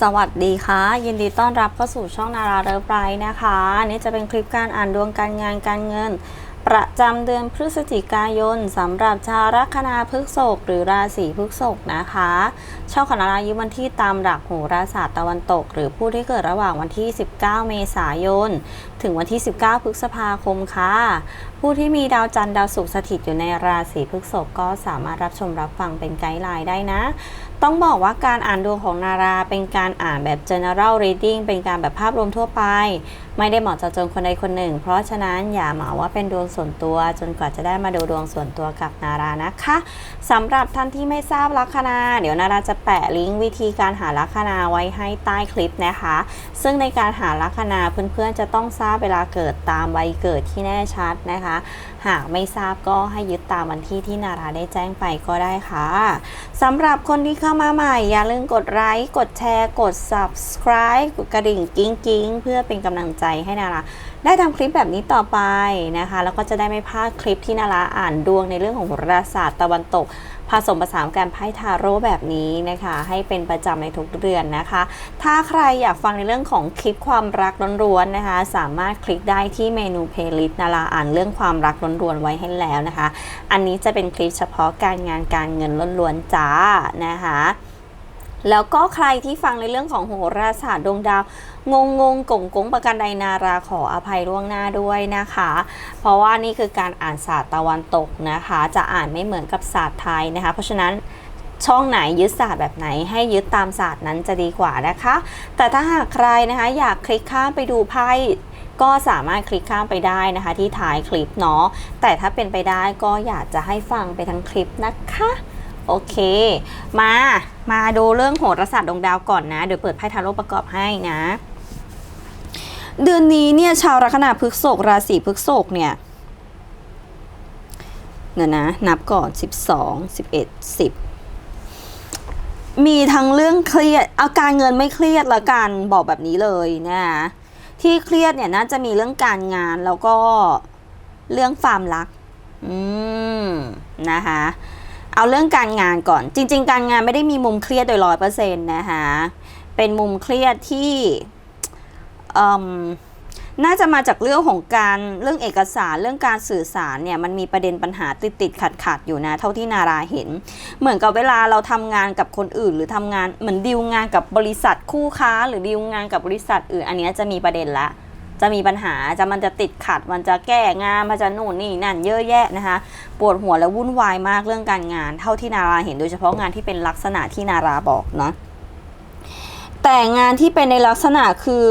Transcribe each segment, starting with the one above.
สวัสดีค่ะ ยินดีต้อนรับเข้าสู่ช่องนาราเริฟไรท์นะคะนนี้จะเป็นคลิปการอ่านดวงการงานการเงิน ประจำเดือนพฤศจิกายนสำหรับชาวลัคนาพฤษภหรือราศีพฤษภนะคะ ช่องของนารายุวันที่ตามหลักโหราศาสตร์ตะวันตก หรือผู้ที่เกิดระหว่างวันที่ 19 เมษายน ถึงวันที่ 19 พฤษภาคมค่ะผู้ที่มีดาวจันทร์ดาวศุกร์สถิตอยู่ในราศีพฤษภก็สามารถรับชมรับฟังเป็นไกด์ไลน์ได้นะ ต้องบอกว่าการอ่านดวงของนาราเป็นการอ่านแบบ general reading เป็นการแบบภาพรวมทั่วไป ไม่ได้เหมาะเจาะจงคนใดคนหนึ่ง เพราะฉะนั้นอย่าเหมาว่าเป็นดวงส่วนตัว จนกว่าจะได้มาดูดวงส่วนตัวกับนารานะคะสำหรับท่านที่ไม่ทราบลัคนา เดี๋ยวนาราจะแปะลิงก์วิธีการหาลัคนาไว้ให้ใต้คลิปนะคะ ซึ่งในการหาลัคนาเพื่อนๆจะต้องทราบเวลาเกิดตามวัยเกิดที่แน่ชัดนะคะ หากไม่ทราบก็ให้ยึดตามวันที่ที่นาราได้แจ้งไปก็ได้ค่ะสำหรับคนที่เข้ามาใหม่ อย่าลืมกดไลค์กดแชร์ กด subscribe กดกระดิ่งกิ้งกิ้งเพื่อเป็นกำลังใจให้นาราได้ทำคลิปแบบนี้ต่อไปนะคะ แล้วก็จะได้ไม่พลาดคลิปที่นาราอ่านดวงในเรื่องของโหราศาสตร์ตะวันตก ผสมผสานการไพ่ทาโร่แบบนี้นะคะ ให้เป็นประจำในทุกเดือนนะคะ ถ้าใครอยากฟังในเรื่องของคลิปความรักล้วนๆนะคะ สามารถคลิกได้ที่เมนูเพลย์ลิสต์นาราอ่านเรื่องความรักล้วนๆไว้ให้แล้วนะคะ อันนี้จะเป็นคลิปเฉพาะการงานการเงินล้วนๆจ้านะคะแล้วก็ใครที่ฟังในเรื่องของโหราศาสตร์ดวงดาว งงงงกงกงประกันใดนาราขออภัยล่วงหน้าด้วยนะคะ เพราะว่านี่คือการอ่านศาสตร์ตะวันตกนะคะ จะอ่านไม่เหมือนกับศาสตร์ไทยนะคะ เพราะฉะนั้นช่องไหนยึดศาสตร์แบบไหนให้ยึดตามศาสตร์นั้นจะดีกว่านะคะ แต่ถ้าหากใครนะคะอยากคลิกข้ามไปดูไพ่ก็สามารถคลิกข้ามไปได้นะคะที่ท้ายคลิปเนาะแต่ถ้าเป็นไปได้ก็อยากจะให้ฟังไปทั้งคลิปนะคะโอเค มา มาดูเรื่องโหราศาสตร์ดวงดาวก่อนนะ เดี๋ยวเปิดไพ่ทาโร่ประกอบให้นะ เดือนนี้เนี่ยชาวลัคนาพฤกษภราศีพฤกษภเนี่ยเดี๋ยนะนับก่อน 12 11 10 มีทั้งเรื่องเครียดอาการเงินไม่เครียดละกันบอกแบบนี้เลยนะคะที่เครียดเนี่ยน่าจะมีเรื่องการงานแล้วก็เรื่องความรัก อืมนะคะเอาเรื่องการงานก่อน จริง ๆ การงานไม่ได้มีมุมเครียดโดยร้อยเปอร์เซ็นต์นะคะเป็นมุมเครียดที่ น่าจะมาจากเรื่องของการเรื่องเอกสารเรื่องการสื่อสารเนี่ยมันมีประเด็นปัญหาติดติดขัดขัดอยู่นะ เท่าที่นาราเห็น เหมือนกับเวลาเราทำงานกับคนอื่น หรือทำงานเหมือนดีลงานกับบริษัทคู่ค้า หรือดีลงานกับบริษัทอื่น อันนี้จะมีประเด็นละจะมีปัญหาจะมันจะติดขัด มันจะแก้งานมันจะนู่นนี่นั่นเยอะแยะนะคะ ปวดหัวและวุ่นวายมากเรื่องการงาน เท่าที่นาราเห็นโดยเฉพาะงานที่เป็นลักษณะที่นาราบอกเนาะแต่งานที่เป็นในลักษณะคือ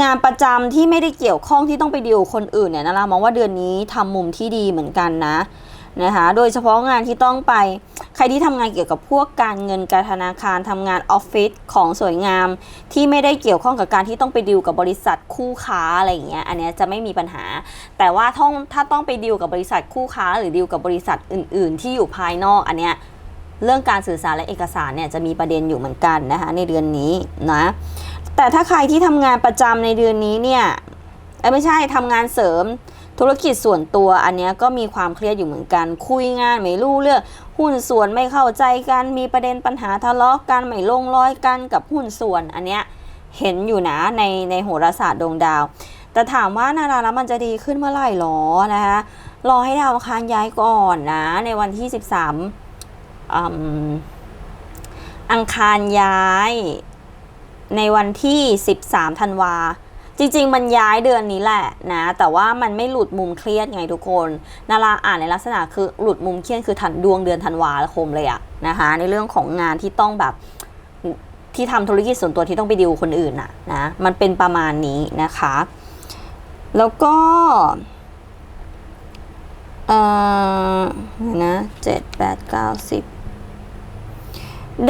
งานประจำที่ไม่ได้เกี่ยวข้องที่ต้องไปดีลคนอื่นเนี่ยนารามองว่าเดือนนี้ทำมุมที่ดีเหมือนกันนะนะคะโดยเฉพาะงานที่ต้องไปใครที่ทำงานเกี่ยวกับพวกการเงินการธนาคารทำงานออฟฟิศของสวยงาม ที่ไม่ได้เกี่ยวข้องกับการที่ต้องไปดีลกับบริษัทคู่ค้าอะไรอย่างเงี้ยอันเนี้ยจะไม่มีปัญหา แต่ว่าถ้าต้องไปดีลกับบริษัทคู่ค้า หรือดีลกับบริษัทอื่น ๆ ที่อยู่ภายนอกอันเนี้ย เรื่องการสื่อสารและเอกสารเนี่ยจะมีประเด็นอยู่เหมือนกันนะคะในเดือนนี้นะ แต่ถ้าใครที่ทำงานประจำในเดือนนี้เนี่ยไม่ใช่ทำงานเสริมธุรกิจส่วนตัวอันเนี้ยก็มีความเครียดอยู่เหมือนกัน คุยงานไม่รู้เรื่อง หุ้นส่วนไม่เข้าใจกัน มีประเด็นปัญหาทะเลาะกันไม่ลงรอยกันกับหุ้นส่วน อันเนี้ยเห็นอยู่นะในในโหราศาสตร์ดวงดาว แต่ถามว่านาราแล้วมันจะดีขึ้นเมื่อไหร่หรอนะคะรอให้ดาวอังคารย้ายก่อนนะในวันที่ 13 อังคารย้ายในวันที่ 13ธันวา จริง ๆ มันย้ายเดือนนี้แหละนะ แต่ว่ามันไม่หลุดมุมเครียดไงทุกคนนาราอ่านในลักษณะคือหลุดมุมเครียดคือถันดวงเดือนธันวาคมเลยอะนะคะ ในเรื่องของงานที่ต้องแบบที่ทำธุรกิจส่วนตัวที่ต้องไปดิวคนอื่นอะนะ มันเป็นประมาณนี้นะคะ แล้วก็เออนะเจ็ดแปดเก้าสิบ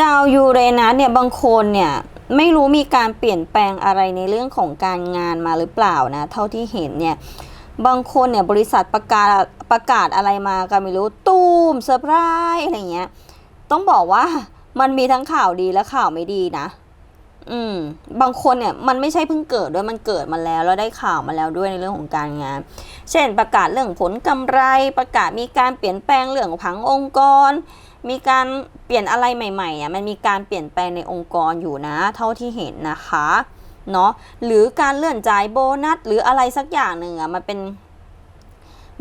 ดาวยูเรนัสเนี่ยบางคนเนี่ยไม่รู้มีการเปลี่ยนแปลงอะไรในเรื่องของการงานมาหรือเปล่านะ เท่าที่เห็นเนี่ยบางคนเนี่ยบริษัทประกาศประกาศอะไรมาก็ไม่รู้ตูมเซอร์ไพรส์อะไรเงี้ยต้องบอกว่ามันมีทั้งข่าวดีและข่าวไม่ดีนะ อืมบางคนเนี่ยมันไม่ใช่เพิ่งเกิดด้วยมันเกิดมาแล้วแล้วได้ข่าวมาแล้วด้วยในเรื่องของการงาน เช่นประกาศเรื่องผลกำไร ประกาศมีการเปลี่ยนแปลงเรื่องผังองค์กร มีการเปลี่ยนอะไรใหม่ๆอะมันมีการเปลี่ยนแปลงในองค์กรอยู่นะ เท่าที่เห็นนะคะเนาะหรือการเลื่อนจ่ายโบนัสหรืออะไรสักอย่างหนึ่งอะมันเป็น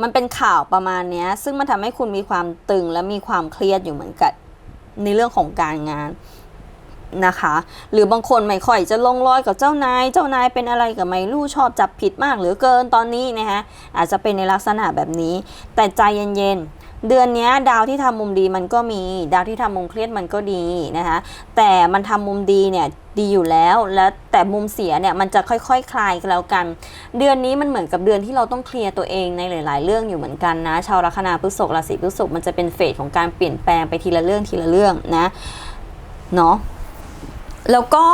มันเป็นข่าวประมาณเนี้ยซึ่งมันทำให้คุณมีความตึงและมีความเครียดอยู่เหมือนกันในเรื่องของการงาน นะคะ หรือบางคนไม่ค่อยจะลงรอยกับเจ้านาย เจ้านายเป็นอะไรกับไม่รู้ชอบจับผิดมากหลือเกินตอนนี้นะคะอาจจะเป็นในลักษณะแบบนี้ แต่ใจเย็นๆเดือนนี้ดาวที่ทำมุมดีมันก็มี ดาวที่ทำมุมเครียดมันก็ดีนะคะแต่มันทำมุมดีเนี่ยดีอยู่แล้วและแต่มุมเสียเนี่ยมันจะค่อยๆคคลายกันแล้วกัน เดือนนี้มันเหมือนกับเดือนที่เราต้องเคลียร์ตัวเองในหลาย ๆ เรื่องอยู่เหมือนกันนะ ชาวลัคนาพฤษภราศีพฤษภมันจะเป็นเฟสของการเปลี่ยนแปลงไปทีละเรื่องทีละเรื่องนะเนาะ แล้วก็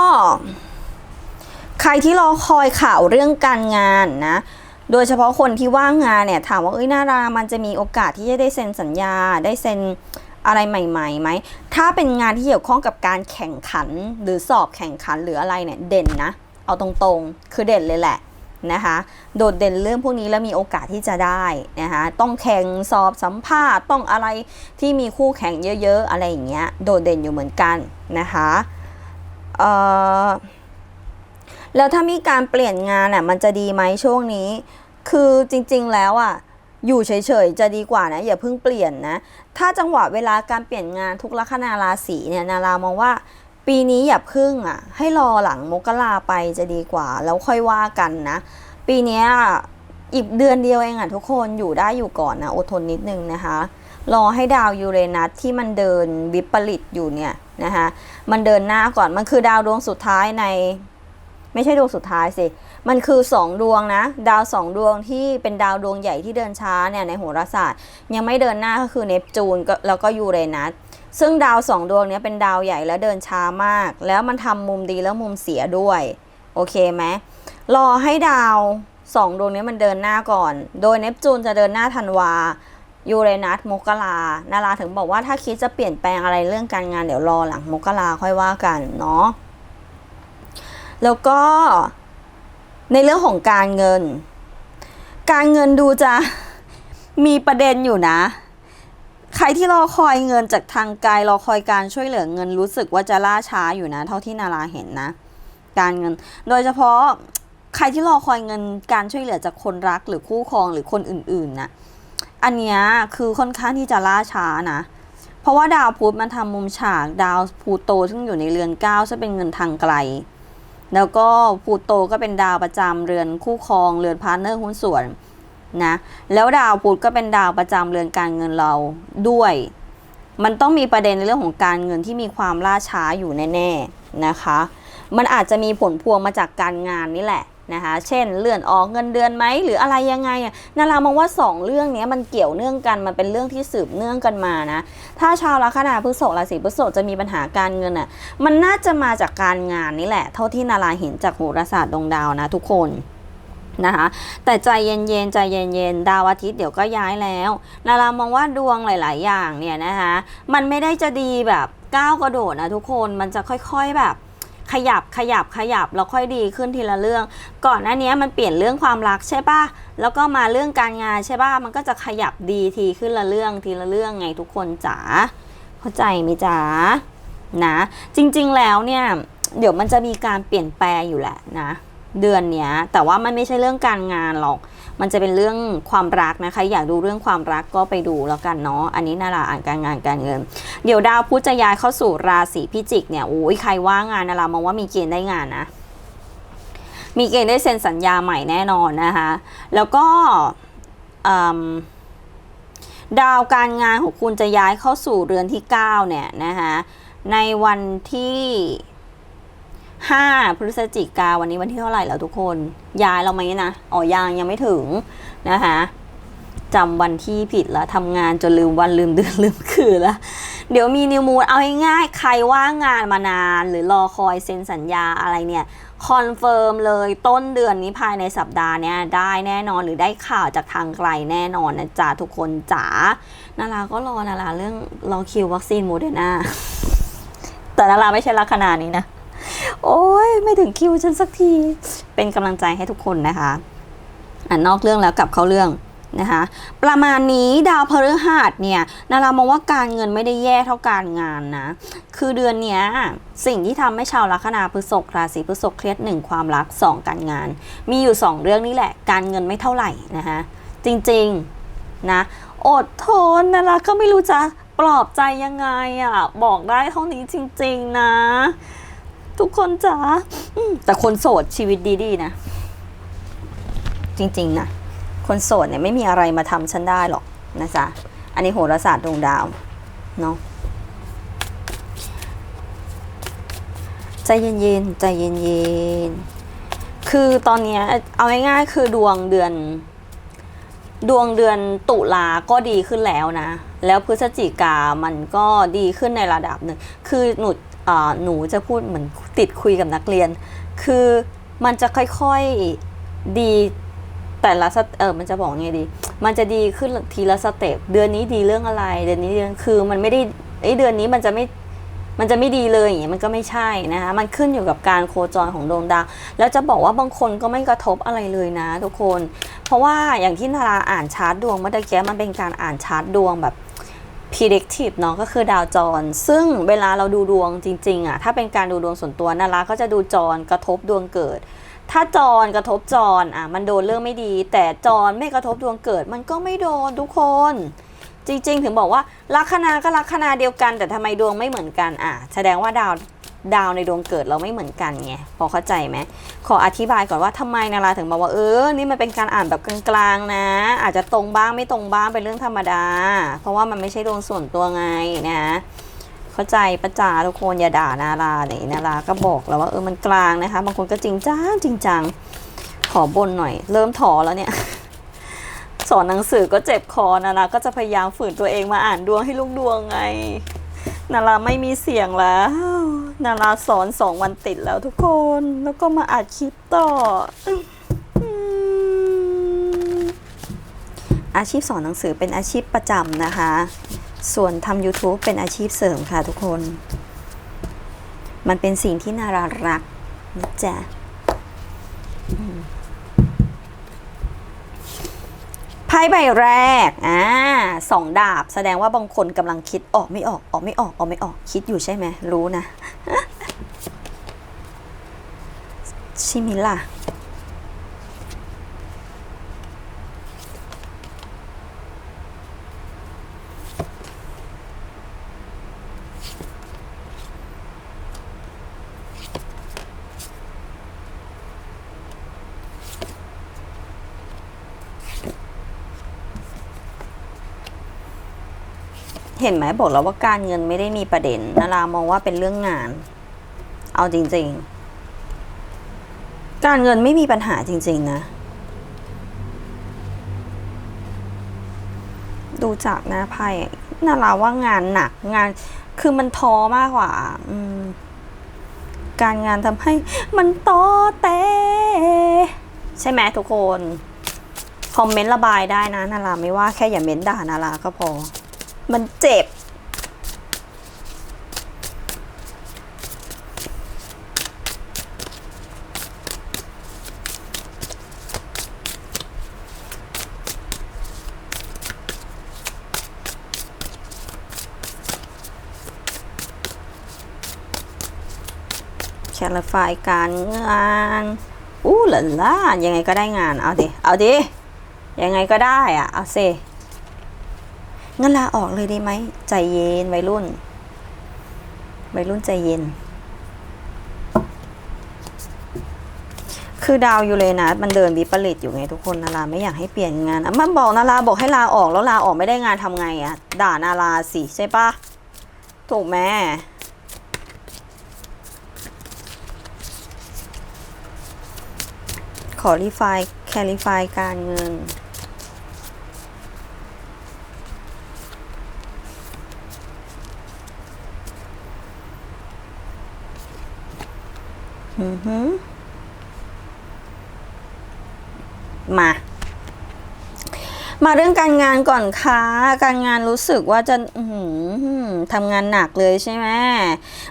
ใครที่รอคอยข่าวเรื่องการงานนะ โดยเฉพาะคนที่ว่างงานเนี่ยถามว่าเอ้ยนารามันจะมีโอกาสที่จะได้เซ็นสัญญาได้เซ็นอะไรใหม่ๆไหม ถ้าเป็นงานที่เกี่ยวข้องกับการแข่งขันหรือสอบแข่งขันหรืออะไรเนี่ยเด่นนะ เอาตรงๆ คือเด่นเลยแหละนะคะ โดดเด่นเรื่องพวกนี้แล้วมีโอกาสที่จะได้นะคะ ต้องแข่งสอบสัมภาษณ์ต้องอะไรที่มีคู่แข่งเยอะ ๆ อะไรอย่างเงี้ย โดดเด่นอยู่เหมือนกันนะคะ เอ่อแล้วถ้ามีการเปลี่ยนงานอะมันจะดีไหมช่วงนี้ คือจริง ๆ แล้วอะอยู่เฉยๆจะดีกว่านะอย่าเพิ่งเปลี่ยนนะ ถ้าจังหวะเวลาการเปลี่ยนงานทุกลัคนาราศีเนี่ยนารามองว่า ปีนี้อย่าพึ่งอะ ให้รอหลังมกราไปจะดีกว่า แล้วค่อยว่ากันนะ ปีนี้อีกเดือนเดียวเองอะทุกคนอยู่ได้อยู่ก่อนนะอดทนนิดนึงนะคะ รอให้ดาวยูเรนัสที่มันเดินวิปริตอยู่เนี่ยนะคะมันเดินหน้าก่อนมันคือดาวดวงสุดท้ายใน ไม่ใช่ดวงสุดท้ายสิ มันคือสองดวงนะ ดาวสองดวงที่เป็นดาวดวงใหญ่ที่เดินช้าเนี่ยในโหราศาสตร์ ยังไม่เดินหน้าก็คือเนปจูนแล้วก็ยูเรนัสซึ่งดาวสองดวงนี้เป็นดาวใหญ่และเดินช้ามาก แล้วมันทำมุมดีแล้วมุมเสียด้วย โอเคไหมรอให้ดาวสองดวงนี้มันเดินหน้าก่อน โดยเนปจูนจะเดินหน้าธันวา ยูเรนัสมกรานาราถึงบอกว่าถ้าคิดจะเปลี่ยนแปลงอะไรเรื่องการงานเดี๋ยวรอหลังมกราค่อยว่ากันเนาะแล้วก็ในเรื่องของการเงิน การเงินดูจะมีประเด็นอยู่นะ ใครที่รอคอยเงินจากทางไกลรอคอยการช่วยเหลือเงินรู้สึกว่าจะล่าช้าอยู่นะ เท่าที่นาราเห็นนะ การเงิน โดยเฉพาะใครที่รอคอยเงินการช่วยเหลือจากคนรักหรือคู่ครองหรือคนอื่นๆนะ อันเนี้ยคือค่อนข้างที่จะล่าช้านะ เพราะว่าดาวพุธมันทำมุมฉากดาวพูโตซึ่งอยู่ในเรือนเก้าจะเป็นเงินทางไกล แล้วก็พูโตก็เป็นดาวประจำเรือนคู่ครองเรือนพาร์ทเนอร์หุ้นส่วนนะแล้วดาวพุธก็เป็นดาวประจำเรือนการเงินเราด้วย มันต้องมีประเด็นในเรื่องของการเงินที่มีความล่าช้าอยู่แน่ ๆนะคะ มันอาจจะมีผลพวงมาจากการงานนี่แหละ นะคะ เช่นเลื่อนออกเงินเดือนไหมหรืออะไรยังไงอะนารามองว่าสองเรื่องนี้มันเกี่ยวเนื่องกันมันเป็นเรื่องที่สืบเนื่องกันมานะถ้าชาวลัคนาพฤษภราศีพฤษภจะมีปัญหาการเงินอะมันน่าจะมาจากการงานนี่แหละ เท่าที่นาราเห็นจากโหราศาสตร์ดวงดาวนะทุกคนนะคะแต่ใจเย็นๆใจเย็นๆดาวอาทิตย์เดี๋ยวก็ย้ายแล้วนารามองว่าดวงหลาย ๆ อย่างเนี่ยนะคะมันไม่ได้จะดีแบบก้าวกระโดดนะทุกคนมันจะค่อยๆแบบ ขยับขยับขยับแล้วค่อยดีขึ้นทีละเรื่อง ก่อนหน้านี้มันเปลี่ยนเรื่องความรักใช่ปะแล้วก็มาเรื่องการงานใช่ปะมันก็จะขยับดีทีขึ้นละเรื่องทีละเรื่องไงทุกคนจ๋าเข้าใจไหมจ๊ะนะจริงๆแล้วเนี่ยเดี๋ยวมันจะมีการเปลี่ยนแปลงอยู่แหละนะ เดือนเนี้ยแต่ว่ามันไม่ใช่เรื่องการงานหรอก มันจะเป็นเรื่องความรักนะคะ อยากดูเรื่องความรักก็ไปดูแล้วกันเนาะอันนี้น่าราอ่านการงานการเงิน เดี๋ยวดาวพุธจะย้ายเข้าสู่ราศีพิจิกเนี่ยโอ้ยใครว่างงานนารา มองว่ามีเกณฑ์ได้งานนะ มีเกณฑ์ได้เซ็นสัญญาใหม่แน่นอนนะคะ แล้วก็ดาวการงานของคุณจะย้ายเข้าสู่เรือนที่ 9 เนี่ยนะคะในวันที่ 5 พฤศจิกาวันนี้วันที่เท่าไหร่แล้วทุกคน ย้ายเราไหมนะอ๋อยังยังไม่ถึงนะคะจำวันที่ผิดแล้วทำงานจนลืมวันลืมเดือนลืมคืนแล้ว เดี๋ยวมีนิวมูนเอาง่ายๆใครว่างงานมานาน หรือรอคอยเซ็นสัญญาอะไรเนี่ยคอนเฟิร์มเลยต้นเดือนนี้ภายในสัปดาห์เนี้ยได้แน่นอนหรือได้ข่าวจากทางไกลแน่นอนนะจ๊ะทุกคนจ๋านาราก็รอนาราเรื่องรอคิววัคซีนโมเดอร์นาแต่นาราไม่ใช่ลักษณะนี้นะ โอ้ยไม่ถึงคิวฉันสักที เป็นกำลังใจให้ทุกคนนะคะอ่านอกเรื่องแล้วกลับเข้าเรื่องนะคะประมาณนี้ดาวพฤหัสเนี่ยนารามองว่าการเงินไม่ได้แย่เท่าการงานนะ คือเดือนนี้สิ่งที่ทำให้ชาวลัคนาพฤษภราศีพฤษภเครียดหนึ่งความรักสองการงาน มีอยู่สองเรื่องนี้แหละ การเงินไม่เท่าไหร่นะคะจริงๆนะอดทนนาราก็ไม่รู้จะปลอบใจยังไงอะบอกได้เท่านี้จริง ๆ นะ ทุกคนจ๋าแต่คนโสดชีวิตดีๆนะ จริงๆนะ คนโสดเนี่ยไม่มีอะไรมาทำฉันได้หรอกนะจ๊ะ อันนี้โหราศาสตร์ดวงดาวเนาะใจเย็นๆใจเย็นๆคือตอนนี้เอาง่ายๆคือดวงเดือน ดวงเดือนตุลาก็ดีขึ้นแล้วนะ แล้วพฤศจิกามันก็ดีขึ้นในระดับหนึ่ง คือหนูอ่า หนูจะพูดเหมือนติดคุยกับนักเรียน คือมันจะค่อยๆดีแต่ละสเตเออมันจะบอกไงดี มันจะดีขึ้นทีละสเต็ปเดือนนี้ดีเรื่องอะไร เดือนนี้เดือนคือมันไม่ได้ไอเดือนนี้มันจะไม่มันจะไม่ดีเลยอย่างเงี้ยมันก็ไม่ใช่นะคะมันขึ้นอยู่กับการโคจรของดวงดาวแล้วจะบอกว่าบางคนก็ไม่กระทบอะไรเลยนะทุกคน เพราะว่าอย่างที่นาราอ่านชาร์ตดวงเมื่อตะกี้มันเป็นการอ่านชาร์ตดวงแบบ predictive เนาะก็คือดาวจร ซึ่งเวลาเราดูดวงจริงๆอะถ้าเป็นการดูดวงส่วนตัวนาราก็จะดูจรกระทบดวงเกิด ถ้าจรกระทบจรอะมันโดนเรื่องไม่ดี แต่จรไม่กระทบดวงเกิด มันก็ไม่โดนทุกคน จริงๆ ถึงบอกว่าลัคนาก็ลัคนาเดียวกัน แต่ทำไมดวงไม่เหมือนกันอะแสดงว่าดาว ดาวในดวงเกิดเราไม่เหมือนกันไงพอเข้าใจไหมขออธิบายก่อนว่าทำไมนาราถึงบอกว่าเออ นี่มันเป็นการอ่านแบบกลางๆนะ อาจจะตรงบ้างไม่ตรงบ้างเป็นเรื่องธรรมดา เพราะว่ามันไม่ใช่ดวงส่วนตัวไงนะเข้าใจประจาทุกคนอย่าด่านาราเนี่ยนาราก็บอกแล้วว่าเออมันกลางนะคะบางคนก็จริงจังจริงจังขอบนหน่อย เริ่มถอแล้วเนี่ยสอนหนังสือก็เจ็บคอนาราก็จะพยายามฝืนตัวเองมาอ่านดวงให้ลูกดวงไง นาราไม่มีเสียงแล้ว นาราสอนสองวันติดแล้วทุกคน แล้วก็มาอัดคลิปต่ออืมอาชีพสอนหนังสือเป็นอาชีพประจำนะคะ ส่วนทำ YouTube เป็นอาชีพเสริมค่ะทุกคน มันเป็นสิ่งที่นารารักนะจ๊ะอืม ไพ่ใบแรก อ่าสองดาบ แสดงว่าบางคนกำลังคิดออกไม่ออกออกไม่ออกออกไม่ออกคิดอยู่ใช่ไหมรู้นะ ชิมิล่ะ เห็นไหมบอกแล้วว่าการเงินไม่ได้มีประเด็นนารามองว่าเป็นเรื่องงาน เอาจริง ๆ การเงินไม่มีปัญหาจริง ๆ นะ ดูจากหน้าไพ่นาราว่างานหนักงาน คือมันท้อมากกว่าการงานทำให้มันต้อเตใช่ไหมทุกคน คอมเมนต์ระบายได้นะนาราไม่ว่าแค่อย่าเม้นด่านาราก็พอ มันเจ็บ แคลฟายการงานอู้หล่นล่ายังไงก็ได้งาน เอาดิ เอาดิ ยังไงก็ได้อะเอาเซ งั้นลาออกเลยได้ไหม ใจเย็นวัยรุ่น วัยรุ่นใจเย็น คือดาวอยู่เรนัสมันเดินวิปริตอยู่ไงทุกคนนาราไม่อยากให้เปลี่ยนงานมันบอกนาราบอกให้ลาออกแล้วลาออกไม่ได้งานทำไงอะด่านาราสิใช่ปะถูกไหมขอรีไฟแคลิฟายการเงิน อือหือ มา มาเรื่องการงานก่อนค่ะ การงานรู้สึกว่าจะทำงานหนักเลยใช่ไหม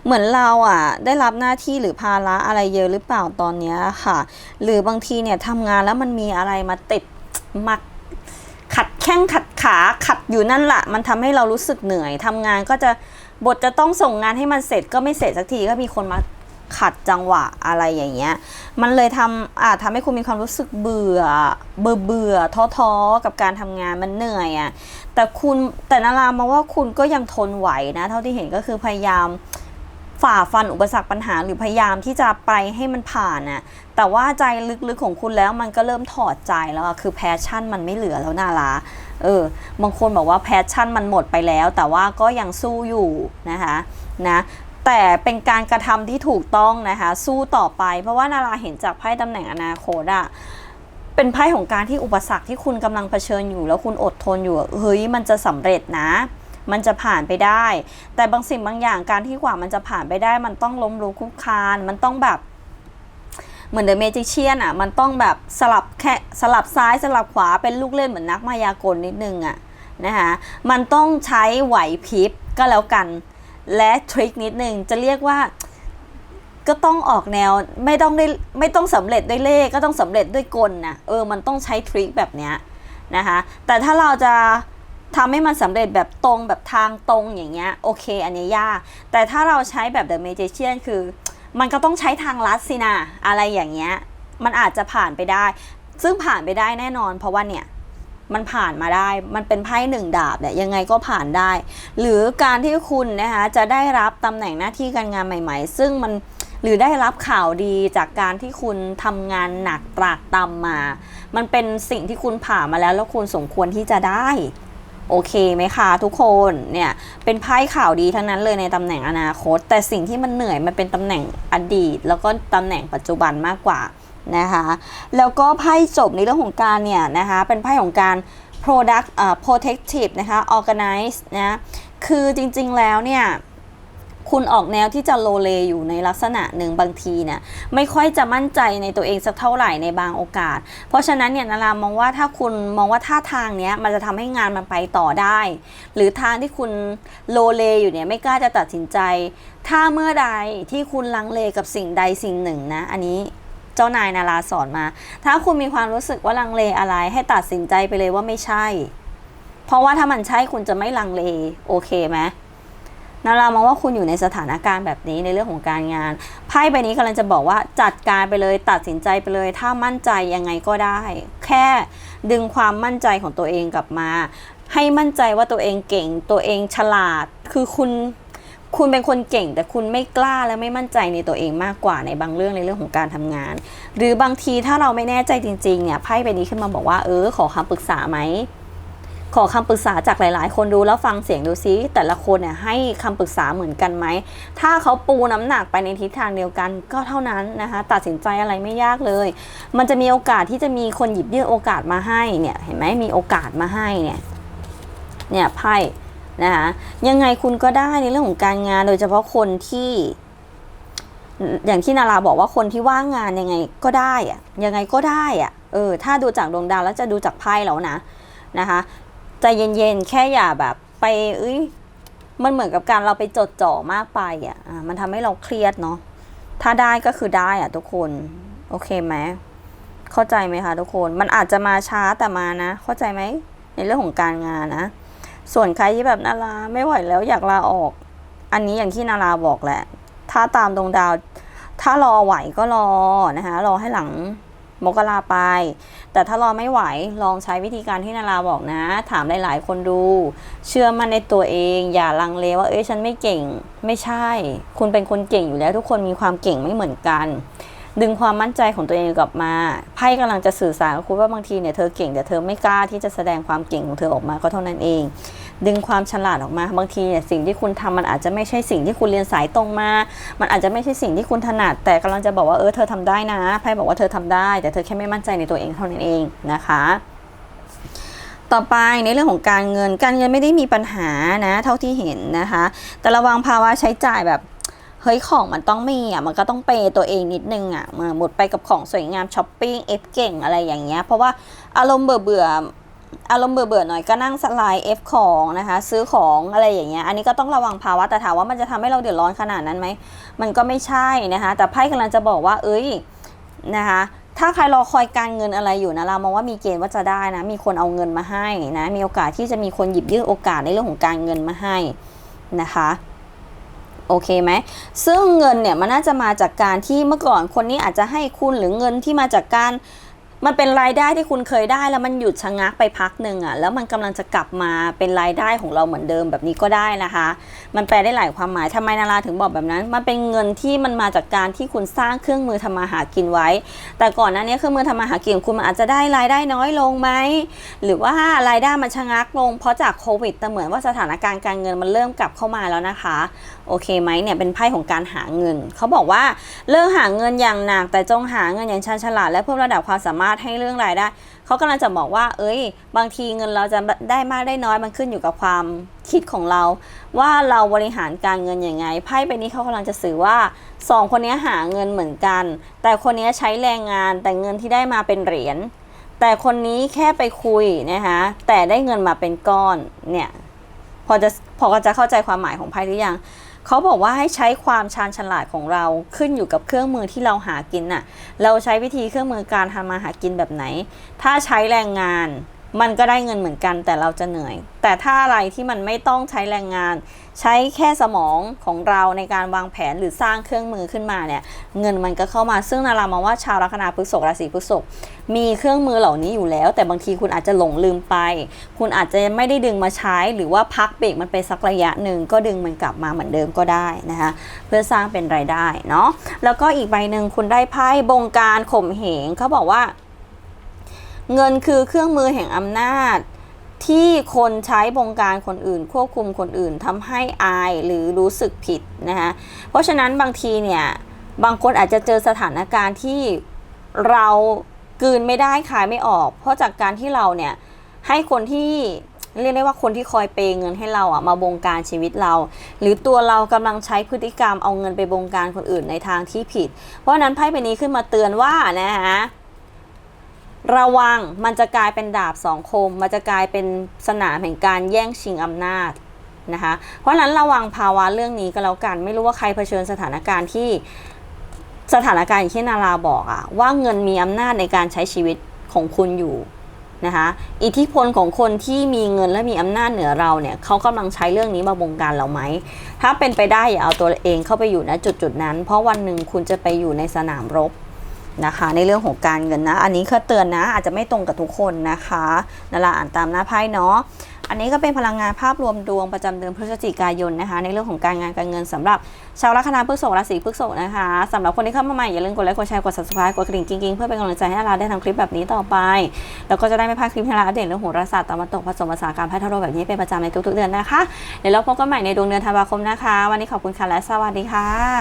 เหมือนเราอะ ได้รับหน้าที่หรือภาระอะไรเยอะหรือเปล่าตอนเนี้ยค่ะ หรือบางทีเนี่ยทำงานแล้วมันมีอะไรมาติดมาขัดแข้งขัดขาขัดอยู่นั่นแหละมันทำให้เรารู้สึกเหนื่อยทำงานก็จะบทจะต้องส่งงานให้มันเสร็จก็ไม่เสร็จสักทีก็มีคนมา ขัดจังหวะอะไรอย่างเงี้ย มันเลยทำอาจทำให้คุณมีความรู้สึกเบื่อ เบื่อเบื่อท้อท้อๆกับการทำงานมันเหนื่อยอะ่ะ แต่คุณแต่นารามองว่าคุณก็ยังทนไหวนะ เท่าที่เห็นก็คือพยายามฝ่าฟันอุปสรรคปัญหาหรือพยายามที่จะไปให้มันผ่านน่ะ แต่ว่าใจลึกๆของคุณแล้วมันก็เริ่มถอดใจแล้วอะคือแพชชั่นมันไม่เหลือแล้วนาราเออ บางคนบอกว่าแพชชั่นมันหมดไปแล้ว แต่ว่าก็ยังสู้อยู่นะคะนะ แต่เป็นการกระทำที่ถูกต้องนะคะ สู้ต่อไป เพราะว่านาราเห็นจากไพ่ตำแหน่งอนาคตอะเป็นไพ่ของการที่อุปสรรคที่คุณกำลังเผชิญอยู่ แล้วคุณอดทนอยู่เฮ้ยมันจะสำเร็จนะ มันจะผ่านไปได้ แต่บางสิ่งบางอย่างการที่กว่ามันจะผ่านไปได้ มันต้องล้มลุกคุกคาน มันต้องแบบเหมือนเดอะเมจิเชียนอะมันต้องแบบสลับแค่สลับซ้ายสลับขวาเป็นลูกเล่นเหมือนนักมายากลนิดนึงอะนะคะมันต้องใช้ไหวพริบก็แล้วกัน และทริคนิดนึงจะเรียกว่าก็ต้องออกแนวไม่ต้องได้ไม่ต้องสำเร็จด้วยเลขก็ต้องสำเร็จด้วยกลนะเออมันต้องใช้ทริคแบบเนี้ยนะคะแต่ถ้าเราจะทำให้มันสำเร็จแบบตรงแบบทางตรงอย่างเงี้ยโอเค อันนี้ยาก แต่ถ้าเราใช้แบบ The Magician คือ มันก็ต้องใช้ทางลัดสินะอะไรอย่างเงี้ย มันอาจจะผ่านไปได้ ซึ่งผ่านไปได้แน่นอน เพราะว่าเนี่ย มันผ่านมาได้ มันเป็นไพ่หนึ่งดาบเนี่ยยังไงก็ผ่านได้ หรือการที่คุณนะคะจะได้รับตำแหน่งหน้าที่การงานใหม่ ๆ ซึ่งมันหรือได้รับข่าวดีจากการที่คุณทำงานหนักตรากตำมา มันเป็นสิ่งที่คุณผ่านมาแล้ว แล้วคุณสมควรที่จะได้โอเคไหมคะทุกคนเนี่ยเป็นไพ่ข่าวดีทั้งนั้นเลยในตำแหน่งอนาคต แต่สิ่งที่มันเหนื่อยมันเป็นตำแหน่งอดีต แล้วก็ตำแหน่งปัจจุบันมากกว่า นะคะแล้วก็ไพ่จบในเรื่องของการเนี่ยนะคะเป็นไพ่ของการ product เอ่อ protective นะคะ organize นะคือจริงๆแล้วเนี่ยคุณออกแนวที่จะโลเลอยู่ในลักษณะหนึ่งบางทีเนี่ยไม่ค่อยจะมั่นใจในตัวเองสักเท่าไหร่ในบางโอกาส เพราะฉะนั้นเนี่ยนารามองว่าถ้าคุณมองว่าท่าทางเนี้ยมันจะทำให้งานมันไปต่อได้ หรือทางที่คุณโลเลอยู่เนี่ยไม่กล้าจะตัดสินใจ ถ้าเมื่อใดที่คุณลังเลกับสิ่งใดสิ่งหนึ่งนะ อันนี้ เจ้านายนาราสอนมา ถ้าคุณมีความรู้สึกว่าลังเลอะไร ให้ตัดสินใจไปเลยว่าไม่ใช่ เพราะว่าถ้ามันใช่คุณจะไม่ลังเลโอเคไหมนารามองว่าคุณอยู่ในสถานการณ์แบบนี้ในเรื่องของการงานไพ่ใบนี้กำลังจะบอกว่าจัดการไปเลยตัดสินใจไปเลย ถ้ามั่นใจยังไงก็ได้ แค่ดึงความมั่นใจของตัวเองกลับมา ให้มั่นใจว่าตัวเองเก่งตัวเองฉลาด คือคุณ คุณเป็นคนเก่งแต่คุณไม่กล้าและไม่มั่นใจในตัวเองมากกว่าในบางเรื่องในเรื่องของการทำงาน หรือบางทีถ้าเราไม่แน่ใจจริงๆเนี่ยไพ่ใบนี้ขึ้นมาบอกว่าเออขอคำปรึกษาไหมขอคำปรึกษาจากหลาย ๆ คนดูแล้วฟังเสียงดูซิ แต่ละคนเนี่ยให้คำปรึกษาเหมือนกันไหม ถ้าเขาปูน้ำหนักไปในทิศทางเดียวกันก็เท่านั้นนะคะ ตัดสินใจอะไรไม่ยากเลย มันจะมีโอกาสที่จะมีคนหยิบยื่นโอกาสมาให้เนี่ยเห็นไหมมีโอกาสมาให้เนี่ยเนี่ยไพ่ นะคะยังไงคุณก็ได้ในเรื่องของการงาน โดยเฉพาะคนที่ อย่างที่นาราบอกว่าคนที่ว่างงานยังไงก็ได้อะยังไงก็ได้อะเออ ถ้าดูจากดวงดาวแล้วจะดูจากไพ่แล้วนะนะคะใจเย็นๆแค่อย่าแบบ ไปเอ้ยมันเหมือนกับการเราไปจดจ่อมากไปอะอะมันทำให้เราเครียดเนาะถ้าได้ก็คือได้อะทุกคน โอเคไหมเข้าใจไหมคะทุกคน มันอาจจะมาช้าแต่มานะ เข้าใจไหมในเรื่องของการงานนะ ส่วนใครที่แบบนาราไม่ไหวแล้วอยากลาออก อันนี้อย่างที่นาราบอกแหละ ถ้าตามดวงดาว ถ้ารอไหวก็รอนะคะรอให้หลังมกราไป แต่ถ้ารอไม่ไหวลองใช้วิธีการที่นาราบอกนะ ถามหลายๆ คนดู เชื่อมั่นในตัวเอง อย่าลังเลว่าเอ้ยฉันไม่เก่งไม่ใช่ คุณเป็นคนเก่งอยู่แล้ว ทุกคนมีความเก่งไม่เหมือนกัน ดึงความมั่นใจของตัวเองกลับมาไพ่กำลังจะสื่อสารกับคุณว่าบางทีเนี่ยเธอเก่งแต่เธอไม่กล้าที่จะแสดงความเก่งของเธอออกมาก็เท่านั้นเอง ดึงความฉลาดออกมา บางทีเนี่ยสิ่งที่คุณทำมันอาจจะไม่ใช่สิ่งที่คุณเรียนสายตรงมา มันอาจจะไม่ใช่สิ่งที่คุณถนัด แต่กำลังจะบอกว่าเออเธอทำได้นะไพ่บอกว่าเธอทำได้ แต่เธอแค่ไม่มั่นใจในตัวเองเท่านั้นเองนะคะต่อไปในเรื่องของการเงินการเงินไม่ได้มีปัญหานะ เท่าที่เห็นนะคะ แต่ระวังภาวะใช้จ่ายแบบ ฮ้ยของมันต้องมีอะมันก็ต้องเปยตัวเองนิดนึงอะมาหมดไปกับของสวยงามช้อปปิ้งเอฟเก่งอะไรอย่างเงี้ยเพราะว่าอารมณ์เบื่อเบื่ออารมณ์เบื่อๆหน่อยก็นั่งสไลด์ F ของนะคะ ซื้อของอะไรอย่างเงี้ยอันนี้ก็ต้องระวังภาวะแต่ถามว่ามันจะทำให้เราเดือดร้อนขนาดนั้นไหมมันก็ไม่ใช่นะคะแต่ไพ่กำลังจะบอกว่า เอ้ยนะคะถ้าใครรอคอยการเงินอะไรอยู่นะเรามองว่ามีเกณฑ์ว่าจะได้นะ มีคนเอาเงินมาให้นะ มีโอกาสที่จะมีคนหยิบยื่นโอกาสในเรื่องของการเงินมาให้นะคะ โอเคไหมซึ่งเงินเนี่ยมันน่าจะมาจากการที่เมื่อก่อนคนนี้อาจจะให้คุณหรือเงินที่มาจากการมันเป็นรายได้ที่คุณเคยได้แล้วมันหยุดชะงักไปพักหนึ่งอะ่ะแล้วมันกำลังจะกลับมาเป็นรายได้ของเราเหมือนเดิมแบบนี้ก็ได้นะคะ มันแปลได้หลายความหมายทำไมนาราถึงบอกแบบนั้น มันเป็นเงินที่มันมาจากการที่คุณสร้างเครื่องมือทำมาหากินไว้ แต่ก่อนหน้านี้เครื่องมือทำมาหากินของคุณมันอาจจะได้รายได้น้อยลงไหมหรือว่ารายได้มันชะงักลงเพราะจากโควิดแต่เหมือนว่าสถานการณ์การเงินมันเริ่มกลับเข้ามาแล้วนะคะ โอเคไหมเนี่ยเป็นไพ่ของการหาเงิน เขาบอกว่าเรื่องหาเงินอย่างหนักแต่จงหาเงินอย่างชาญฉลาดและเพิ่มระดับความสามารถให้เรื่องรายได้เขากำลังจะบอกว่า เอ้ย บางทีเงินเราจะได้มากได้น้อยมันขึ้นอยู่กับความคิดของเรา ว่าเราบริหารการเงินยังไงไพ่ใบนี้เขากำลังจะสื่อว่าสองคนนี้หาเงินเหมือนกัน แต่คนนี้ใช้แรงงานแต่เงินที่ได้มาเป็นเหรียญแต่คนนี้แค่ไปคุยนะคะแต่ได้เงินมาเป็นก้อนเนี่ยพอจะพอจะเข้าใจความหมายของไพ่หรือยัง เขาบอกว่าให้ใช้ความชาญฉลาดของเราขึ้นอยู่กับเครื่องมือที่เราหากินน่ะ เราใช้วิธีเครื่องมือการทำมาหากินแบบไหน ถ้าใช้แรงงาน มันก็ได้เงินเหมือนกันแต่เราจะเหนื่อย แต่ถ้าอะไรที่มันไม่ต้องใช้แรงงาน ใช้แค่สมองของเราในการวางแผนหรือสร้างเครื่องมือขึ้นมาเนี่ย เงินมันก็เข้ามาซึ่งนารามองว่าชาวลัคนาพฤษภราศีพฤษภมีเครื่องมือเหล่านี้อยู่แล้ว แต่บางทีคุณอาจจะหลงลืมไป คุณอาจจะไม่ได้ดึงมาใช้ หรือว่าพักเบรกมันไปสักระยะหนึ่งก็ดึงมันกลับมาเหมือนเดิมก็ได้นะคะเพื่อสร้างเป็นรายได้เนาะแล้วก็อีกใบหนึ่งคุณได้ไพ่บงการข่มเหงเขาบอกว่า เงินคือเครื่องมือแห่งอำนาจ ที่คนใช้บงการคนอื่น ควบคุมคนอื่นทำให้อายหรือรู้สึกผิดนะคะเพราะฉะนั้นบางทีเนี่ยบางคนอาจจะเจอสถานการณ์ที่เรากืนไม่ได้ขายไม่ออก เพราะจากการที่เราเนี่ยให้คนที่เรียกได้ว่าคนที่คอยเปย์เงินให้เราอะมาบงการชีวิตเรา หรือตัวเรากำลังใช้พฤติกรรมเอาเงินไปบงการคนอื่นในทางที่ผิด เพราะฉะนั้นไพ่ใบนี้ขึ้นมาเตือนว่านะฮะ ระวังมันจะกลายเป็นดาบสองคม มันจะกลายเป็นสนามแห่งการแย่งชิงอำนาจนะคะ เพราะฉะนั้นระวังภาวะเรื่องนี้ก็แล้วกัน ไม่รู้ว่าใครเผชิญสถานการณ์ที่สถานการณ์อย่างที่นาราบอกอะว่าเงินมีอำนาจในการใช้ชีวิตของคุณอยู่นะคะอิทธิพลของคนที่มีเงินและมีอำนาจเหนือเราเนี่ยเขากำลังใช้เรื่องนี้มาบงการเราไหม ถ้าเป็นไปได้อย่าเอาตัวเองเข้าไปอยู่ณจุดจุดนั้น เพราะวันหนึ่งคุณจะไปอยู่ในสนามรบ นะคะ ในเรื่องของการเงินนะ อันนี้คือเตือนนะ อาจจะไม่ตรงกับทุกคนนะคะนาราอ่านตามหน้าไพ่เนาะอันนี้ก็เป็นพลังงานภาพรวมดวงประจำเดือนพฤศจิกายนนะคะ ในเรื่องของการงานการเงินสำหรับชาวลัคนาพฤษภราศีพฤษภนะคะสำหรับคนที่เข้ามาใหม่อย่าลืมกดไลค์กดแชร์กด subscribe กดกระดิ่งกิ๊งๆเพื่อเป็นกำลังใจให้นาราได้ทำคลิปแบบนี้ต่อไป แล้วก็จะได้ไม่พลาดคลิปที่นาราอัปเดตเรื่องโหราศาสตร์ตะวันตกผสมภาษาการไพ่ทาโรแบบนี้เป็นประจำในทุกๆเดือนนะคะเดี๋ยวเราพบกันใหม่ในดวงเดือนธันวาคมนะคะ วันนี้ขอบคุณค่ะและสวัสดีค่ะ